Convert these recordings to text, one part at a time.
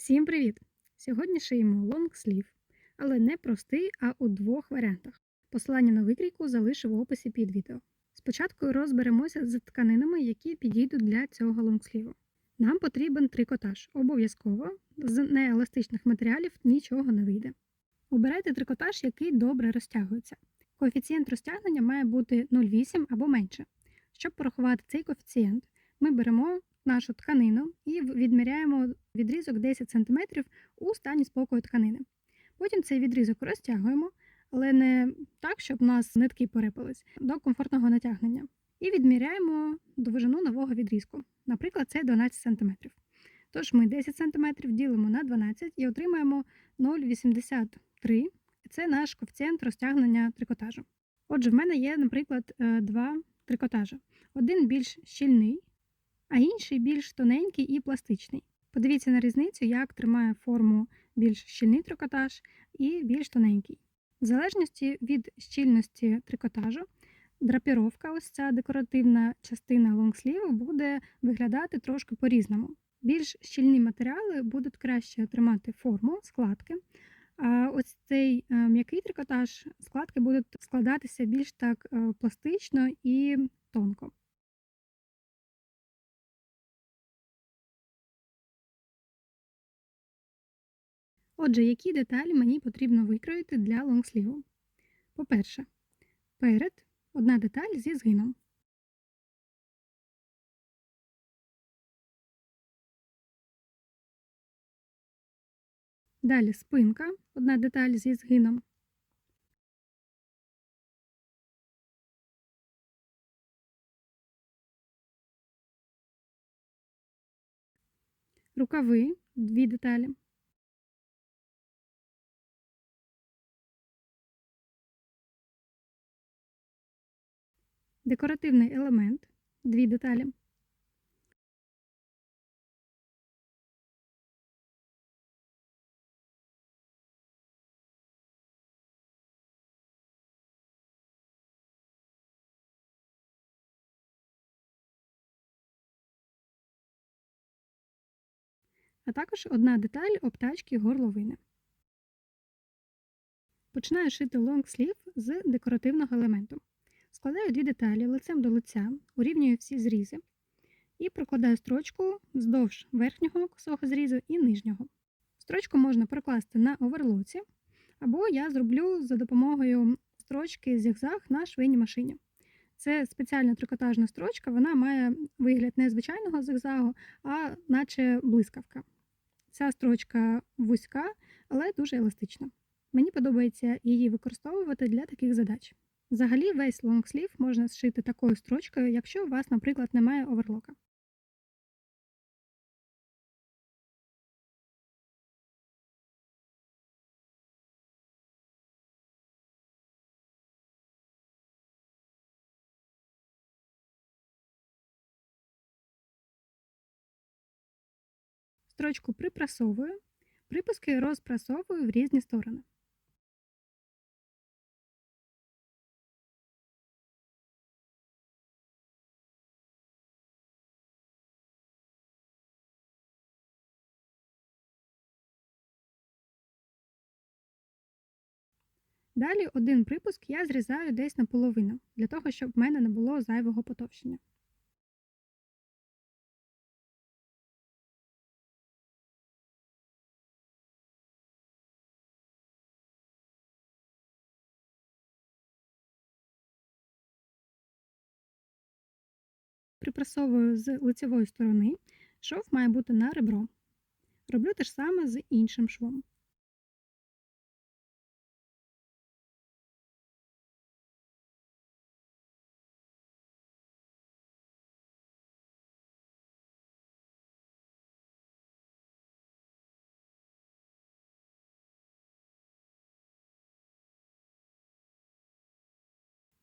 Всім привіт! Сьогодні шиємо лонгслів, але не простий, а у двох варіантах. Посилання на викрійку залишу в описі під відео. Спочатку розберемося з тканинами, які підійдуть для цього лонгсліву. Нам потрібен трикотаж. Обов'язково з нееластичних матеріалів нічого не вийде. Обирайте трикотаж, який добре розтягується. Коефіцієнт розтягнення має бути 0,8 або менше. Щоб порахувати цей коефіцієнт, ми беремо нашу тканину і відміряємо відрізок 10 см у стані спокою тканини. Потім цей відрізок розтягуємо, але не так, щоб у нас нитки порипались, до комфортного натягнення. І відміряємо довжину нового відрізку. Наприклад, це 12 см. Тож ми 10 см ділимо на 12 і отримаємо 0,83 це наш коефіцієнт розтягнення трикотажу. Отже, в мене є, наприклад, е, два трикотажі. Один більш щільний, а інший більш тоненький і пластичний. Подивіться на різницю, як тримає форму більш щільний трикотаж і більш тоненький. В залежності від щільності трикотажу, драпіровка, ось ця декоративна частина лонгсліву, буде виглядати трошки по-різному. Більш щільні матеріали будуть краще тримати форму, складки. А ось цей е, м'який трикотаж, складки будуть складатися більш так е, пластично і тонко. Отже, які деталі мені потрібно викроїти для лонгсліву? По-перше, перед одна деталь зі згином. Далі спинка, одна деталь зі згином. Рукави, дві деталі. Декоративний елемент, дві деталі. а також одна деталь обтачки горловини. Починаю шити лонгслів з декоративного елементу. Складаю дві деталі лицем до лиця, урівнюю всі зрізи і прокладаю строчку вздовж верхнього косого зрізу і нижнього. Строчку можна прокласти на оверлоці, або я зроблю за допомогою строчки зігзаг на швейній машині. Це спеціальна трикотажна строчка, вона має вигляд не звичайного зигзагу, а наче блискавка. Ця строчка вузька, але дуже еластична. Мені подобається її використовувати для таких задач. Взагалі, весь лонгслів можна зшити такою строчкою, якщо у вас, наприклад, немає оверлока. Строчку припрасовую, припуски розпрасовую в різні сторони. Далі один припуск я зрізаю десь наполовину, для того, щоб в мене не було зайвого потовщення. Припрасовую з лицевої сторони, шов має бути на ребро. Роблю те ж саме з іншим швом.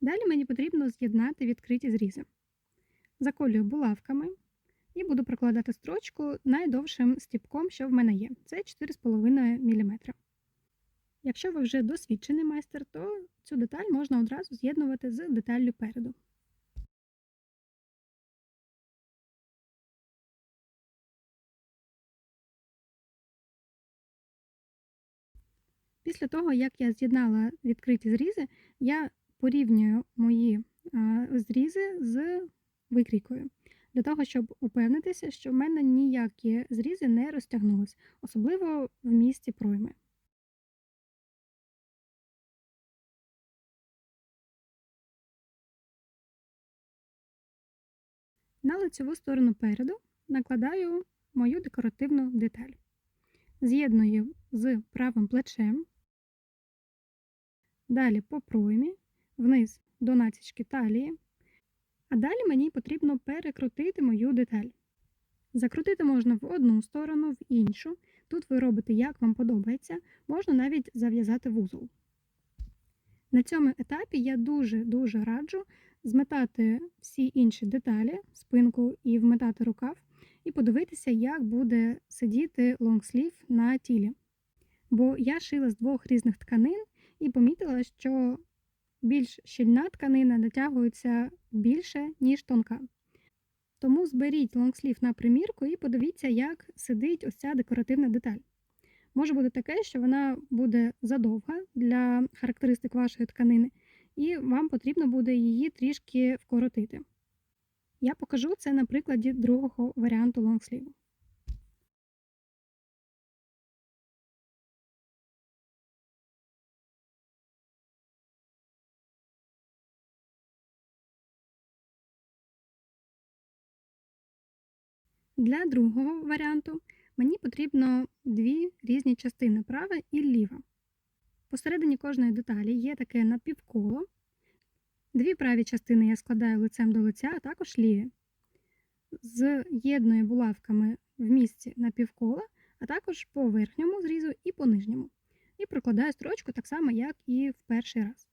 Далі мені потрібно з'єднати відкриті зрізи. Заколюю булавками і буду прокладати строчку найдовшим стіпком, що в мене є. Це 4,5 мм. Якщо ви вже досвідчений майстер, то цю деталь можна одразу з'єднувати з деталлю переду. Після того, як я з'єднала відкриті зрізи, я порівнюю мої зрізи з викрійкою, для того, щоб упевнитися, що в мене ніякі зрізи не розтягнулись, особливо в місці пройми. На лицеву сторону переду накладаю мою декоративну деталь. З'єдную з правим плечем, далі по проймі, вниз до натячки талії, а далі мені потрібно перекрутити мою деталь. Закрутити можна в одну сторону, в іншу. Тут ви робите, як вам подобається, можна навіть зав'язати вузол. На цьому етапі я дуже-дуже раджу зметати всі інші деталі, спинку і вметати рукав, і подивитися, як буде сидіти лонгслів на тілі. Бо я шила з двох різних тканин і помітила, що більш щільна тканина натягується більше, ніж тонка. Тому зберіть лонгслів на примірку і подивіться, як сидить ось ця декоративна деталь. Може бути таке, що вона буде задовга для характеристик вашої тканини, і вам потрібно буде її трішки вкоротити. Я покажу це на прикладі другого варіанту лонгсліву. Для другого варіанту мені потрібно дві різні частини права і ліва. Посередині кожної деталі є таке напівколо. Дві праві частини я складаю лицем до лиця, а також ліві. З'єдную булавками в місці напівкола, а також по верхньому зрізу і по нижньому. І прокладаю строчку так само, як і в перший раз.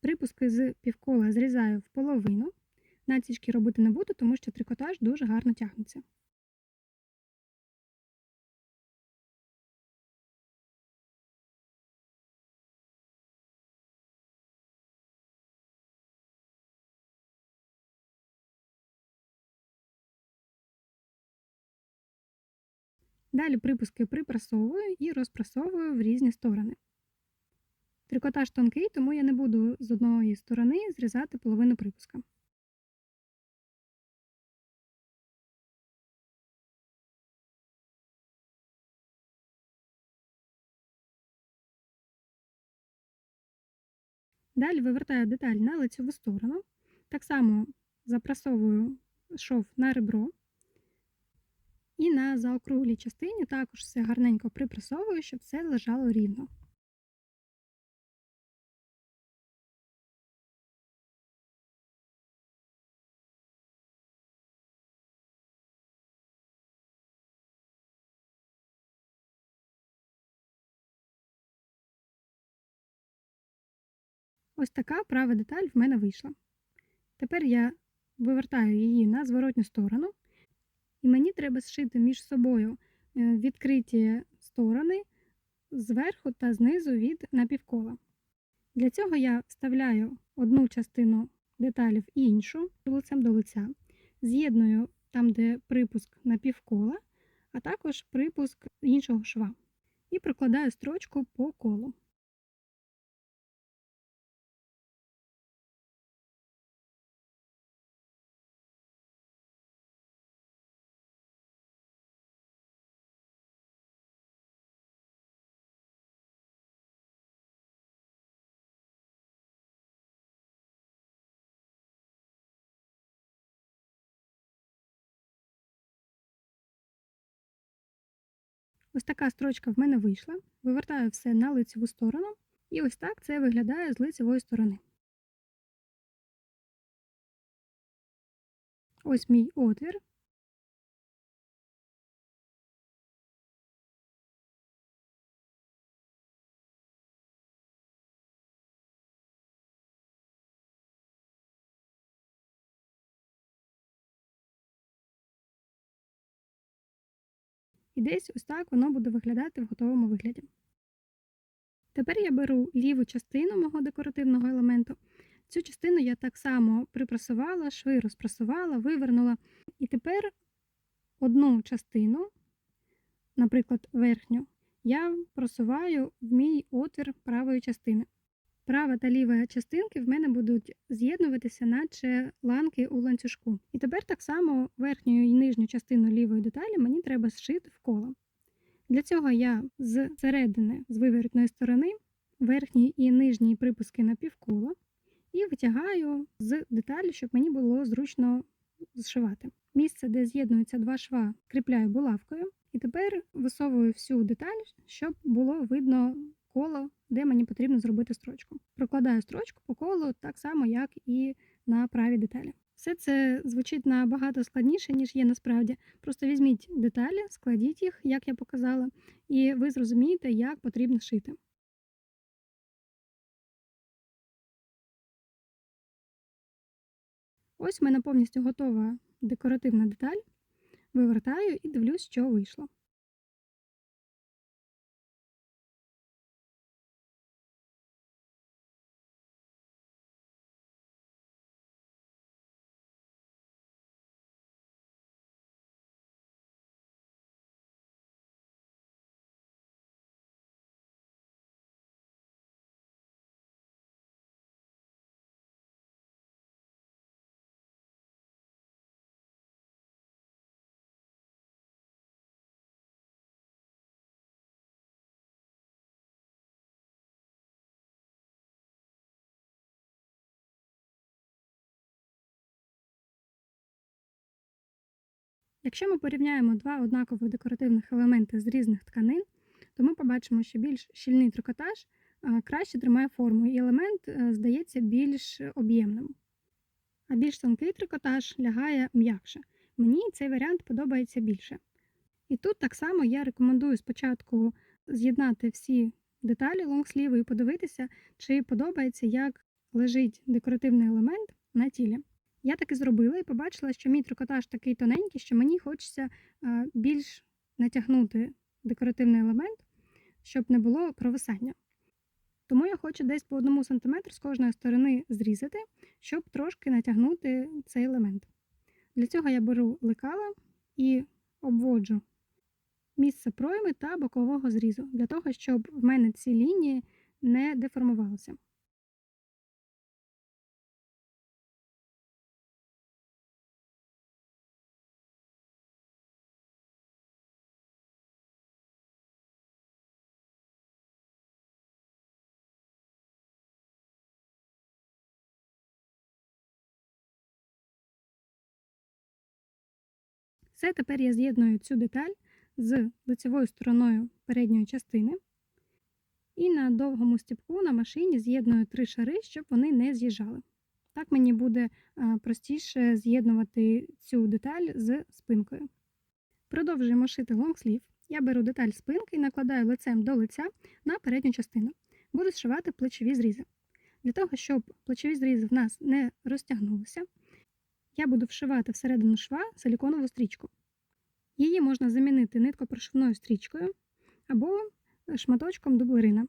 Припуски з півкола зрізаю в половину. Націчки робити не буду, тому що трикотаж дуже гарно тягнеться. Далі припуски припрасовую і розпрасовую в різні сторони. Трикотаж тонкий, тому я не буду з одної сторони зрізати половину припуска. Далі вивертаю деталь на лицеву сторону. Так само запрасовую шов на ребро. І на заокруглій частині також все гарненько припрасовую, щоб все лежало рівно. Ось така права деталь в мене вийшла. Тепер я вивертаю її на зворотню сторону, і мені треба зшити між собою е, відкриті сторони зверху та знизу від напівкола. Для цього я вставляю одну частину деталі в іншу лицем до лиця, з'єдную там, де припуск напівкола, а також припуск іншого шва, і прокладаю строчку по колу. Ось така строчка в мене вийшла. Вивертаю все на лицеву сторону. І ось так це виглядає з лицевої сторони. Ось мій отвір. І десь ось так воно буде виглядати в готовому вигляді. Тепер я беру ліву частину мого декоративного елементу. Цю частину я так само припрасувала, шви розпрасувала, вивернула. І тепер одну частину, наприклад, верхню, я просуваю в мій отвір правої частини. Права та ліва частинки в мене будуть з'єднуватися, наче ланки у ланцюжку. І тепер так само верхню і нижню частину лівої деталі мені треба зшити в коло. Для цього я з середини, з виворітної сторони, верхній і нижній припуски на півколо і витягаю з деталі, щоб мені було зручно зшивати. Місце, де з'єднуються два шва, кріпляю булавкою, і тепер висовую всю деталь, щоб було видно коло, де мені потрібно зробити строчку. Прокладаю строчку по колу так само, як і на правій деталі. Все це звучить набагато складніше, ніж є насправді. Просто візьміть деталі, складіть їх, як я показала, і ви зрозумієте, як потрібно шити. Ось в мене повністю готова декоративна деталь. Вивертаю і дивлюсь, що вийшло. Якщо ми порівняємо два однакових декоративних елементи з різних тканин, то ми побачимо, що більш щільний трикотаж краще тримає форму, і елемент е, здається більш об'ємним. А більш тонкий трикотаж лягає м'якше. Мені цей варіант подобається більше. І тут так само я рекомендую спочатку з'єднати всі деталі лонгсліву і подивитися, чи подобається, як лежить декоративний елемент на тілі. Я так і зробила і побачила, що мій трикотаж такий тоненький, що мені хочеться більш натягнути декоративний елемент, щоб не було провисання. Тому я хочу десь по 1 см з кожної сторони зрізати, щоб трошки натягнути цей елемент. Для цього я беру лекала і обводжу місце пройми та бокового зрізу, для того, щоб в мене ці лінії не деформувалися. Все, тепер я з'єдную цю деталь з лицевою стороною передньої частини. І на довгому стіпку на машині з'єдную три шари, щоб вони не з'їжджали. Так мені буде простіше з'єднувати цю деталь з спинкою. Продовжуємо шити лонгслів. Я беру деталь спинки і накладаю лицем до лиця на передню частину. Буду зшивати плечові зрізи. Для того, щоб плечові зрізи в нас не розтягнулися, я буду вшивати всередину шва силіконову стрічку. Її можна замінити ниткопрошивною стрічкою або шматочком дублерина.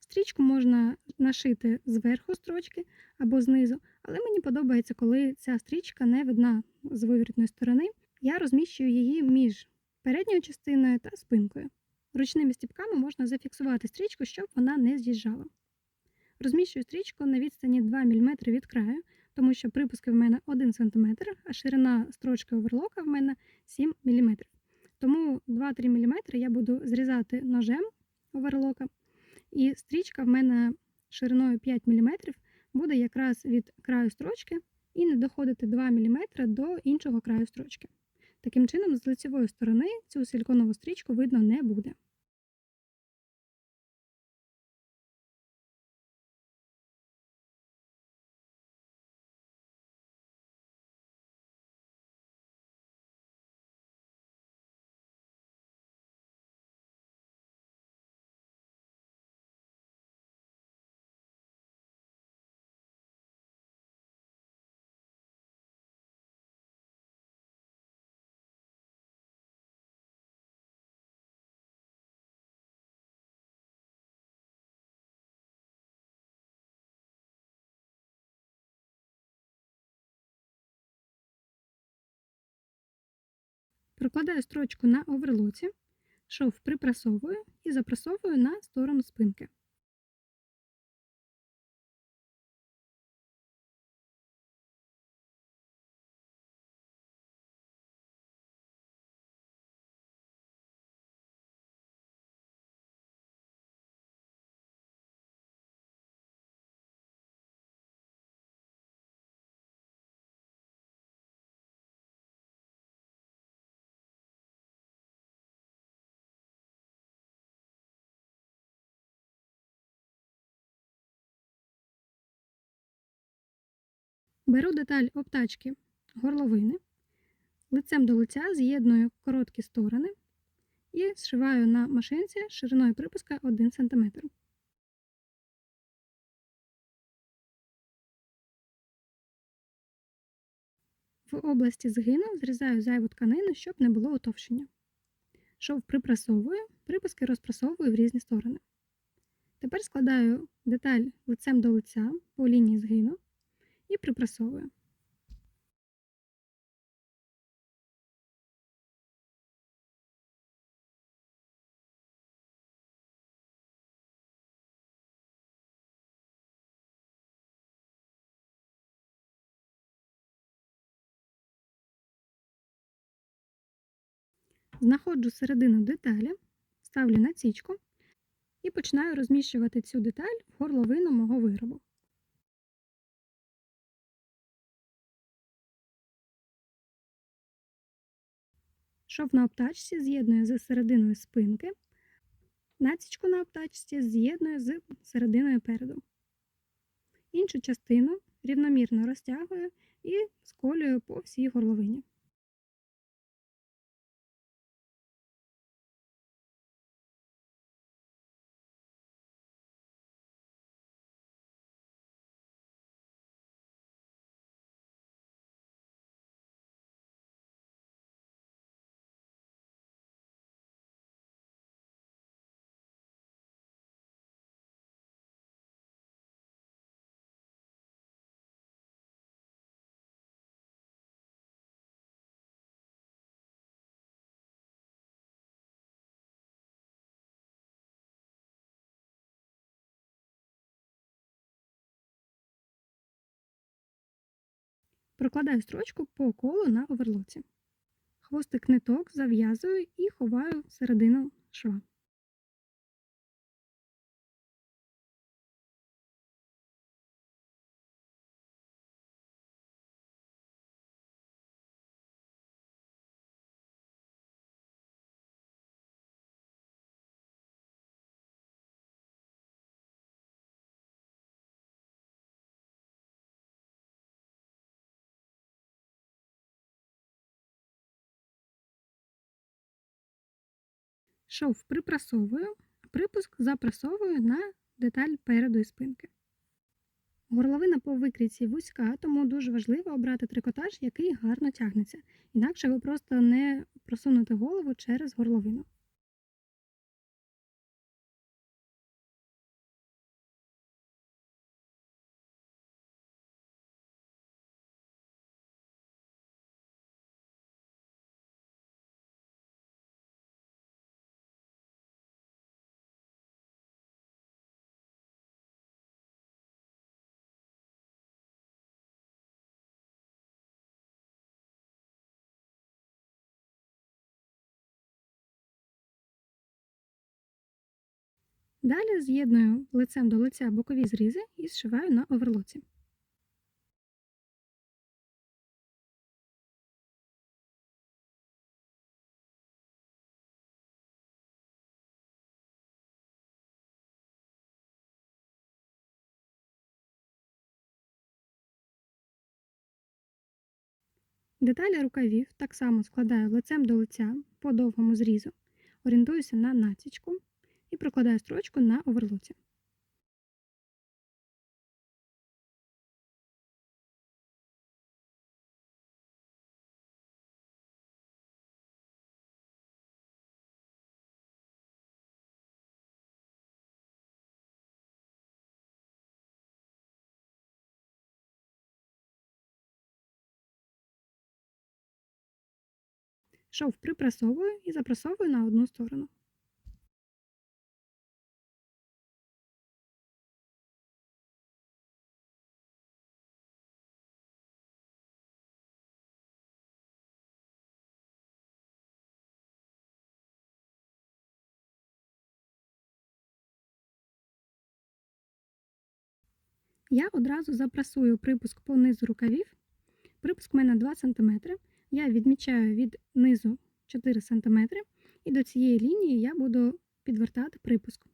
Стрічку можна нашити зверху строчки або знизу, але мені подобається, коли ця стрічка не видна з виворітної сторони. Я розміщую її між передньою частиною та спинкою. Ручними стіпками можна зафіксувати стрічку, щоб вона не з'їжджала. Розміщую стрічку на відстані 2 мм від краю, тому що припуски в мене 1 см, а ширина строчки оверлока в мене 7 мм. Тому 2-3 мм я буду зрізати ножем оверлока, і стрічка в мене шириною 5 мм буде якраз від краю строчки і не доходити 2 мм до іншого краю строчки. Таким чином, з лицевої сторони цю силіконову стрічку видно не буде. Прокладаю строчку на оверлоці, шов припрасовую і запрасовую на сторону спинки. Беру деталь обтачки горловини, лицем до лиця з'єдную короткі сторони і зшиваю на машинці шириною припуска 1 см. В області згину зрізаю зайву тканину, щоб не було утовщення. Шов припрасовую, припуски розпрасовую в різні сторони. Тепер складаю деталь лицем до лиця по лінії згину і припрасовую. Знаходжу середину деталі, ставлю на цічку і починаю розміщувати цю деталь в горловину мого виробу. Шов на обтачці з'єдную з серединою спинки, націчку на обтачці з'єдную з серединою переду. Іншу частину рівномірно розтягую і сколюю по всій горловині. Прокладаю строчку по колу на оверлоці. Хвостик ниток зав'язую і ховаю середину шва. Шов припрасовую, припуск запрасовую на деталь переду і спинки. Горловина по викрійці вузька, тому дуже важливо обрати трикотаж, який гарно тягнеться, інакше ви просто не просунете голову через горловину. Далі з'єдную лицем до лиця бокові зрізи і зшиваю на оверлоці. Деталі рукавів так само складаю лицем до лиця по довгому зрізу, орієнтуюся на натічку і прокладаю строчку на оверлоці. Шов припрасовую і запрасовую на одну сторону. Я одразу запрасую припуск по низу рукавів. Припуск у мене 2 см. Я відмічаю від низу 4 см, і до цієї лінії я буду підвертати припуск.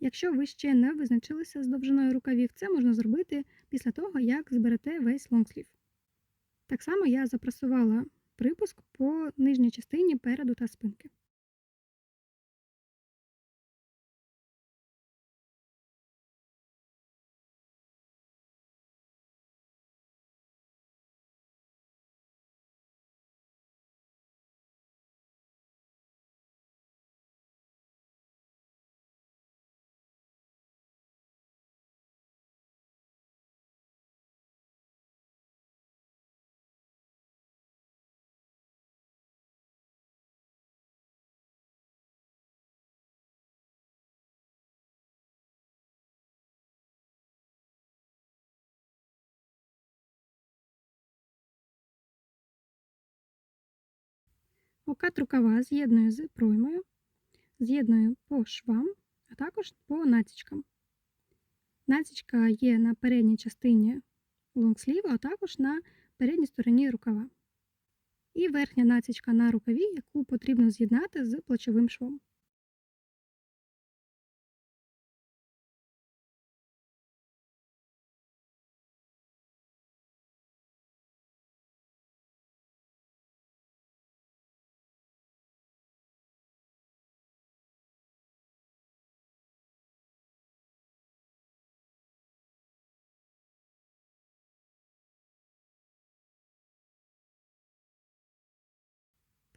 Якщо ви ще не визначилися з довжиною рукавів, це можна зробити після того, як зберете весь лонгслів. Так само я запрасувала припуск по нижній частині переду та спинки. Окат рукава з'єдную з проймою, з'єдную по швам, а також по націчкам. Націчка є на передній частині лонгсліва, а також на передній стороні рукава. І верхня націчка на рукаві, яку потрібно з'єднати з плечовим швом.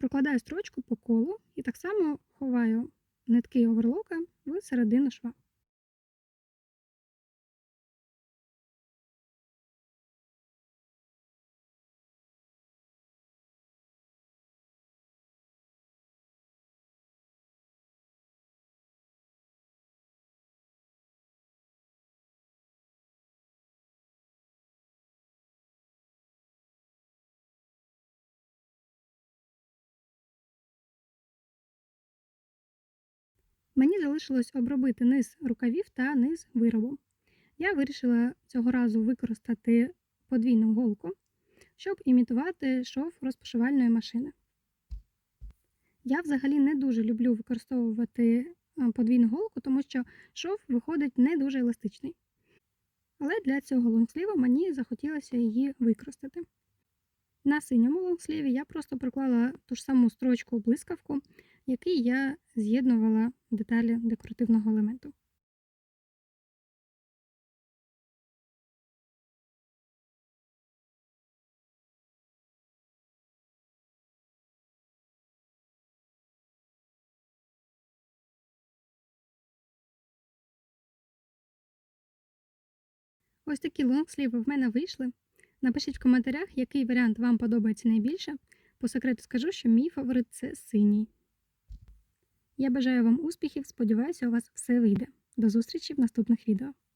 Прокладаю строчку по колу і так само ховаю нитки оверлока в середину шва. Мені залишилось обробити низ рукавів та низ виробу. Я вирішила цього разу використати подвійну голку, щоб імітувати шов розпашувальної машини. Я взагалі не дуже люблю використовувати подвійну голку, тому що шов виходить не дуже еластичний. Але для цього лонгсліва мені захотілося її використати. На синьому лонгсліві я просто проклала ту ж саму строчку блискавку, який я з'єднувала деталі декоративного елементу. Ось такі лонгсліви в мене вийшли. Напишіть в коментарях, який варіант вам подобається найбільше. По секрету скажу, що мій фаворит це синій. Я бажаю вам успіхів, сподіваюся, у вас все вийде. До зустрічі в наступних відео.